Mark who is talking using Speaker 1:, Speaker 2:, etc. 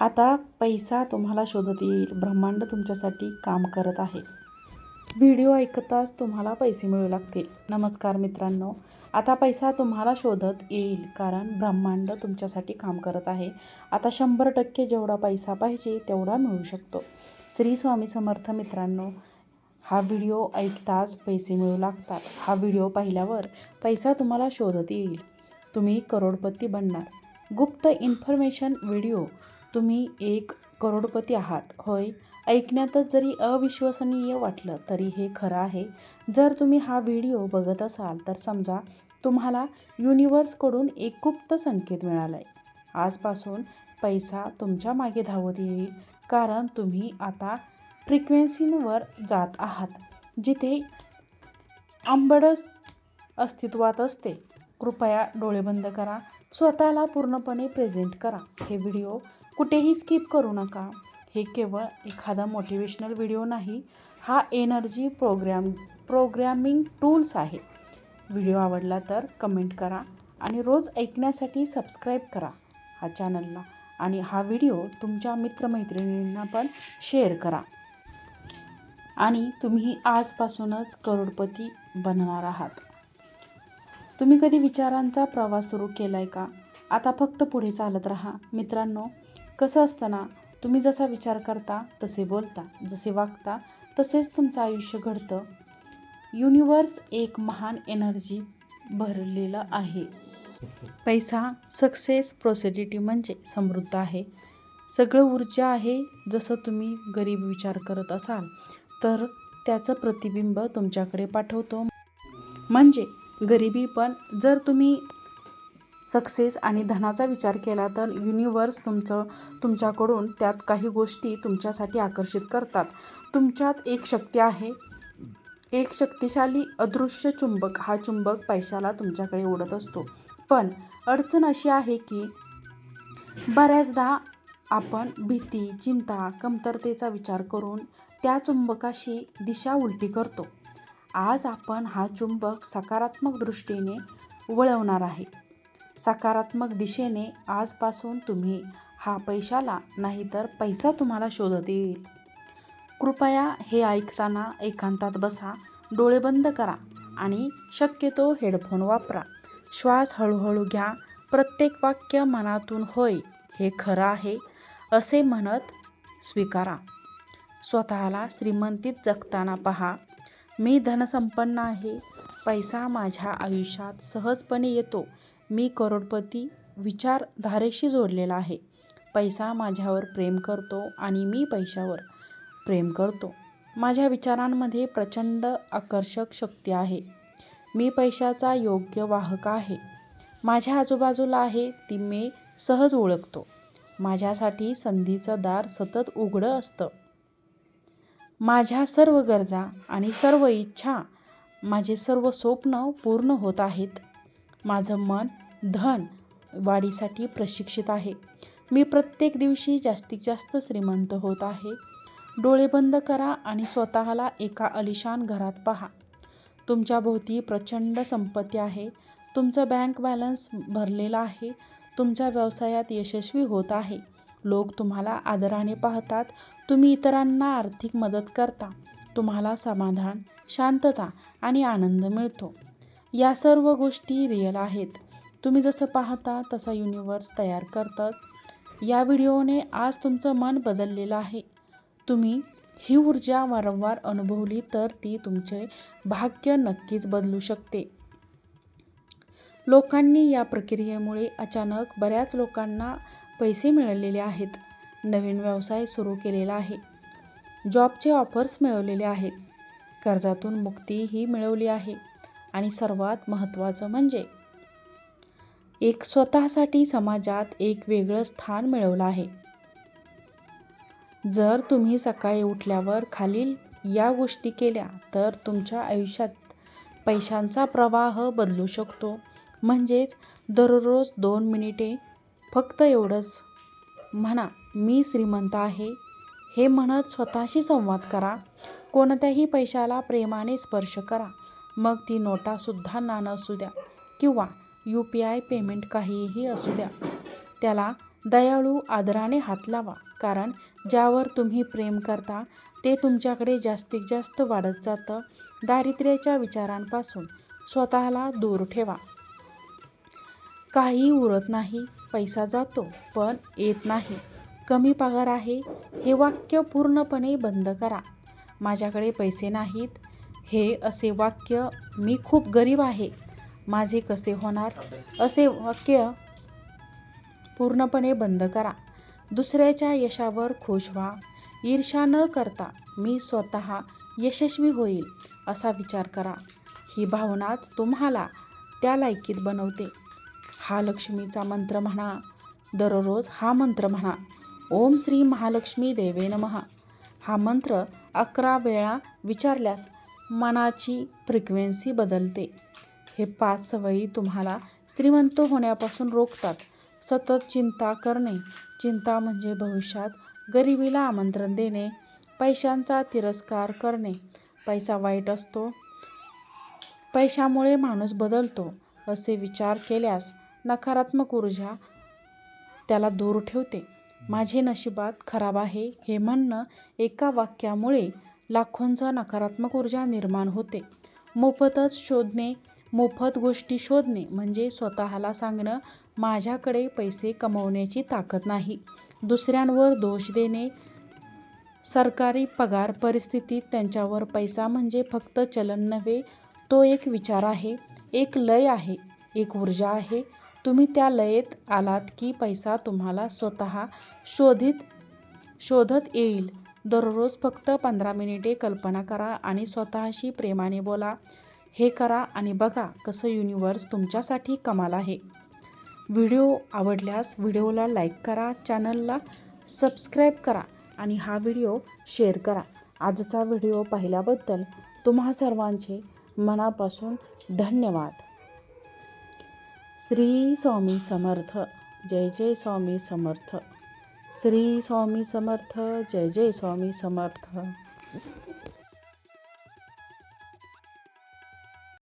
Speaker 1: आता पैसा तुम्हाला शोधत येईल. ब्रह्मांड तुमच्यासाठी काम करत आहे. व्हिडिओ ऐकताच तुम्हाला पैसे मिळू लागतील. नमस्कार मित्रांनो. आता पैसा तुम्हाला शोधत येईल कारण ब्रह्मांड तुमच्यासाठी काम करत आहे. आता शंभर टक्के जेवढा पैसा पाहिजे तेवढा मिळू शकतो. श्री स्वामी समर्थ मित्रांनो हा व्हिडिओ ऐकताच पैसे मिळू लागतात. हा व्हिडिओ पाहिल्यावर पैसा तुम्हाला शोधत येईल. तुम्ही करोडपती बनणार. गुप्त इन्फॉर्मेशन व्हिडिओ तुम्ही एक करोडपती आहात होय? ऐकण्यातच जरी अविश्वसनीय वाटलं तरी हे खरं आहे. जर तुम्ही हा व्हिडिओ बघत असाल तर समजा तुम्हाला युनिवर्सकडून एक गुप्त संकेत मिळाला आहे आजपासून पैसा तुमच्या मागे धावत येईल कारण तुम्ही आता फ्रिक्वेन्सींवर जात आहात जिथे आंबडस अस्तित्वात असते. कृपया डोळे बंद करा. स्वतःला पूर्णपणे प्रेझेंट करा. हे व्हिडिओ कुठेही स्किप करू नका. हे केवळ एखादा मोटिवेशनल व्हिडिओ नाही हा एनर्जी प्रोग्रॅम प्रोग्रॅमिंग टूल्स आहे. व्हिडिओ आवडला तर कमेंट करा आणि रोज ऐकण्यासाठी सबस्क्राईब करा हा चॅनलला आणि हा व्हिडिओ तुमच्या मित्रमैत्रिणींना पण शेअर करा. आणि तुम्ही आजपासूनच करोडपती बनणार आहात. तुम्ही कधी विचारांचा प्रवास सुरू केला आहे का? आता फक्त पुढे चालत राहा. मित्रांनो कसं असतं ना तुम्ही जसा विचार करता तसे बोलता जसे वागता तसेच तुमचं आयुष्य घडतं. युनिवर्स एक महान एनर्जी भरलेलं आहे. पैसा सक्सेस प्रोसिडिटी म्हणजे समृद्ध आहे. सगळं ऊर्जा आहे जसं तुम्ही गरीब विचार करत असाल तर त्याचं प्रतिबिंब तुमच्याकडे पाठवतो. म्हणजे गरिबी पण जर तुम्ही सक्सेस आणि धनाचा विचार केला तर युनिवर्स तुमचं तुमच्याकडून त्यात काही गोष्टी तुमच्यासाठी आकर्षित करतात. तुमच्यात एक शक्ती आहे. एक शक्तिशाली अदृश्य चुंबक हा चुंबक पैशाला तुमच्याकडे ओढत असतो. पण अडचण अशी आहे की बऱ्याचदा आपण भीती चिंता कमतरतेचा विचार करून त्या चुंबकाशी दिशा उलटी करतो. आज आपण हा चुंबक सकारात्मक दृष्टीने वळवणार आहे. सकारात्मक दिशेने आजपासून तुम्ही हा पैशाला नाहीतर पैसा तुम्हाला शोधत येईल. कृपया हे ऐकताना एकांतात बसा डोळे बंद करा आणि शक्यतो हेडफोन वापरा. श्वास हळूहळू घ्या. प्रत्येक वाक्य मनातून होय हे खरं आहे असे म्हणत स्वीकारा. स्वतःला श्रीमंतीत जगताना पहा. मी धनसंपन्न आहे. पैसा माझ्या आयुष्यात सहजपणे येतो. मी करोडपती विचारधारेशी जोडलेला आहे. पैसा माझ्यावर प्रेम करतो आणि मी पैशावर प्रेम करतो. माझ्या विचारांमध्ये प्रचंड आकर्षक शक्ती आहे. मी पैशाचा योग्य वाहक आहे. माझ्या आजूबाजूला आहे ती मी सहज ओळखतो. माझ्यासाठी संधीचं दार सतत उघडं असतं. माझ्या सर्व गरजा आणि सर्व इच्छा माझे सर्व स्वप्न पूर्ण होत आहेत. माझं मन धन वाढीसाठी प्रशिक्षित आहे. मी प्रत्येक दिवशी जास्तीत जास्त श्रीमंत होत आहे. डोळे बंद करा आणि स्वतःला एका अलिशान घरात पहा. तुमच्या भोवती प्रचंड संपत्ती आहे. तुमचं बँक बॅलन्स भरलेला आहे. तुमच्या व्यवसायात यशस्वी होत आहे. लोक तुम्हाला आदराने पाहतात. तुम्ही इतरांना आर्थिक मदत करता. तुम्हाला समाधान शांतता आणि आनंद मिळतो. या सर्व गोष्टी रिअल आहेत. तुम्ही जसं पाहता तसा युनिवर्स तयार करतात. या व्हिडिओने आज तुमचं मन बदललेलं आहे. तुम्ही ही ऊर्जा वारंवार अनुभवली तर ती तुमचे भाग्य नक्कीच बदलू शकते. लोकांनी या प्रक्रियेमुळे अचानक बऱ्याच लोकांना पैसे मिळालेले आहेत. नवीन व्यवसाय सुरू केलेला आहे. जॉबचे ऑफर्स मिळवलेले आहेत. कर्जातून मुक्ती ही मिळवली आहे. आणि सर्वात महत्त्वाचं म्हणजे एक स्वतःसाठी समाजात एक वेगळं स्थान मिळवलं आहे. जर तुम्ही सकाळी उठल्यावर खालील या गोष्टी केल्या तर तुमच्या आयुष्यात पैशांचा प्रवाह बदलू शकतो. म्हणजेच दररोज दोन मिनिटे फक्त एवढंच. म्हणा मी श्रीमंत आहे हे म्हणत स्वतःशी संवाद करा. कोणत्याही पैशाला प्रेमाने स्पर्श करा. मग ती नोटासुद्धा नाणं असू द्या किंवा यू पी आय पेमेंट काहीही असू द्या. त्याला दयाळू आदराने हात लावा. कारण ज्यावर तुम्ही प्रेम करता ते तुमच्याकडे जास्तीत जास्त वाढत जातं दारिद्र्याच्या विचारांपासून. स्वतःला दूर ठेवा. काही उरत नाही पैसा जातो पण येत नाही. कमी पगार आहे हे वाक्य पूर्णपणे बंद करा. माझ्याकडे पैसे नाहीत हे असे वाक्य मी खूप गरीब आहे. माझे कसे होणार? असे वाक्य पूर्णपणे बंद करा. दुसऱ्याच्या यशावर खुश व्हा. ईर्षा न करता मी स्वतः यशस्वी होईल असा विचार करा. ही भावनाच तुम्हाला त्या लायकीत बनवते. हा लक्ष्मीचा मंत्र म्हणा. दररोज हा मंत्र म्हणा. ओम श्री महालक्ष्मी देवे नमहा हा मंत्र अकरा वेळा विचारल्यास मनाची फ्रिक्वेन्सी बदलते. हे पाच सवयी तुम्हाला श्रीमंत होण्यापासून रोखतात. सतत चिंता करणे. चिंता म्हणजे भविष्यात गरिबीला आमंत्रण देणे. पैशांचा तिरस्कार करणे. पैसा वाईट असतो. पैशामुळे माणूस बदलतो. असे विचार केल्यास नकारात्मक ऊर्जा त्याला दूर ठेवते. माझे नशिबात खराब आहे हे म्हणणं एका वाक्यामुळे लाखोंचा नकारात्मक ऊर्जा निर्माण होते. मोफतच शोधणे. मोफत गोष्टी शोधणे म्हणजे स्वतःला सांगणं माझ्याकडे पैसे कमवण्याची ताकद नाही. दुसऱ्यांवर दोष देणे सरकारी पगार परिस्थितीत त्यांच्यावर पैसा म्हणजे फक्त चलन नव्हे तो एक विचार आहे. एक लय आहे एक ऊर्जा आहे. तुम्ही त्या लयेत आलात की पैसा तुम्हाला स्वतः शोधित शोधत येईल. दररोज फक्त पंधरा मिनिटे कल्पना करा आणि स्वतःशी प्रेमाने बोला. हे करा आणि बघा कसं युनिवर्स तुमच्यासाठी कमाल आहे. व्हिडिओ आवडल्यास व्हिडिओला लाईक करा चॅनलला सबस्क्राईब करा आणि हा व्हिडिओ शेअर करा. आजचा व्हिडिओ पाहिल्याबद्दल तुम्हा सर्वांचे मनापासून धन्यवाद. श्री स्वामी समर्थ जय जय स्वामी समर्थ. श्री स्वामी समर्थ जय जय स्वामी समर्थ.